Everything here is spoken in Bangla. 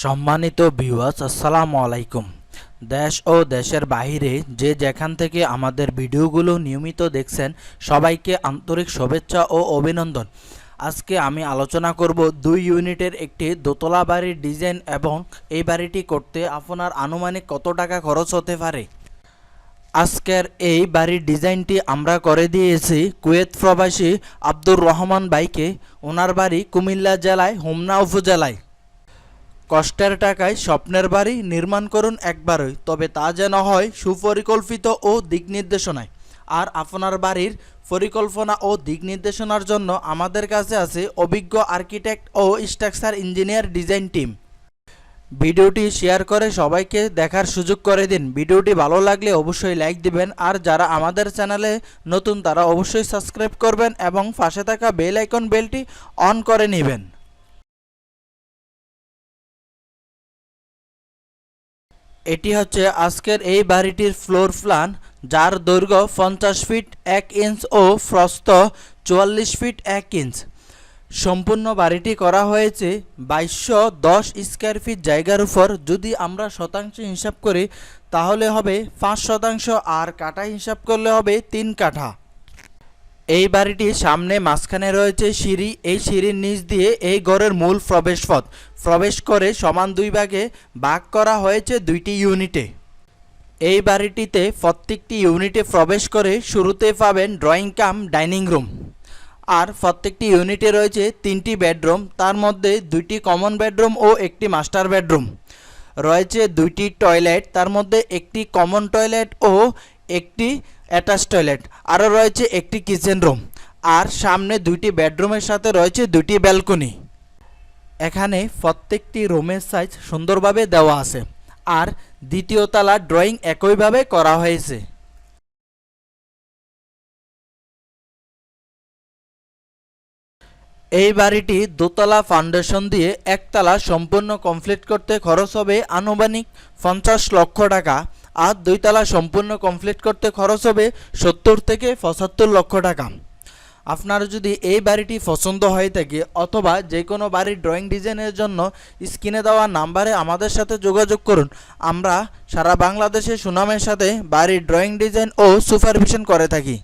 সম্মানিত ভিউয়ার্স আসসালামু আলাইকুম। দেশ ও দেশের বাইরে যে যেখান থেকে আমাদের ভিডিওগুলো নিয়মিত দেখছেন, সবাইকে আন্তরিক শুভেচ্ছা ও অভিনন্দন। আজকে আমি আলোচনা করব দুই ইউনিটের একটি দোতলা বাড়ির ডিজাইন এবং এই বাড়িটি করতে আপনার আনুমানিক কত টাকা খরচ হতে পারে। আজকের এই বাড়ির ডিজাইনটি আমরা করে দিয়েছি কুয়েত প্রবাসী আব্দুর রহমান বাইকে ওনার বাড়ি কুমিল্লা জেলায়, হোমনা উপজেলায়। কষ্টের টাকায় স্বপ্নের বাড়ি নির্মাণ করুন একবারই, তবে তা যেন হয় সুপরিকল্পিত ও দিক নির্দেশনায়। আর আপনার বাড়ির পরিকল্পনা ও দিক নির্দেশনার জন্য আমাদের কাছে আছে অভিজ্ঞ আর্কিটেক্ট ও স্ট্রাকচার ইঞ্জিনিয়ার ডিজাইন টিম। ভিডিওটি শেয়ার করে সবাইকে দেখার সুযোগ করে দিন। ভিডিওটি ভালো লাগলে অবশ্যই লাইক দিবেন, আর যারা আমাদের চ্যানেলে নতুন তারা অবশ্যই সাবস্ক্রাইব করবেন এবং পাশে থাকা বেল আইকন বেলটি অন করে নেবেন। এটি হচ্ছে আজকের এই বাড়িটির ফ্লোর প্ল্যান, যার দৈর্ঘ্য পঞ্চাশ ফিট এক ইঞ্চ ও প্রস্থ চুয়াল্লিশ ফিট এক ইঞ্চ। সম্পূর্ণ বাড়িটি করা হয়েছে বাইশশো দশ স্কোয়ার ফিট জায়গার উপর। যদি আমরা শতাংশ হিসাব করি, তাহলে হবে পাঁচ শতাংশ আর কাঠা হিসাব করলে হবে তিন কাঠা। এই বাড়িটির সামনে মাঝখানে রয়েছে সিঁড়ি। এই সিঁড়ির নিচ দিয়ে এই ঘরের মূল প্রবেশপথ। প্রবেশ করে সমান দুই ভাগে ভাগ করা হয়েছে দুইটি ইউনিটে। এই বাড়িটিতে প্রত্যেকটি ইউনিটে প্রবেশ করে শুরুতে পাবেন ড্রয়িং কাম, ডাইনিং রুম। আর প্রত্যেকটি ইউনিটে রয়েছে তিনটি বেডরুম। তার মধ্যে দুইটি কমন বেডরুম ও একটি মাস্টার বেডরুম। রয়েছে দুইটি টয়লেট। তার মধ্যে একটি কমন টয়লেট ও একটি অ্যাটাচ টয়লেট, আরও রয়েছে একটি কিচেন রুম, আর সামনে দুইটি বেডরুমের সাথে রয়েছে দুইটি ব্যালকনি। এখানে প্রত্যেকটি রুমের সাইজ সুন্দরভাবে দেওয়া আছে, আর দ্বিতীয় তলা ড্রয়িং একইভাবে করা হয়েছে। এই বাড়িটি দোতলা ফাউন্ডেশন দিয়ে একতলা সম্পূর্ণ কমপ্লিট করতে খরচ হবে আনুমানিক পঞ্চাশ লক্ষ টাকা। আর দুইতলা সম্পূর্ণ কমপ্লিট করতে খরচ হবে সত্তর থেকে পঁচাত্তর লক্ষ টাকা। আপনার যদি এই বাড়িটি পছন্দ হয়ে থাকে অথবা যে কোনো বাড়ির ড্রয়িং ডিজাইনের জন্য স্ক্রিনে দেওয়া নাম্বারে আমাদের সাথে যোগাযোগ করুন। আমরা সারা বাংলাদেশে সুনামের সাথে বাড়ির ড্রয়িং ডিজাইন ও সুপারভিশন করে থাকি।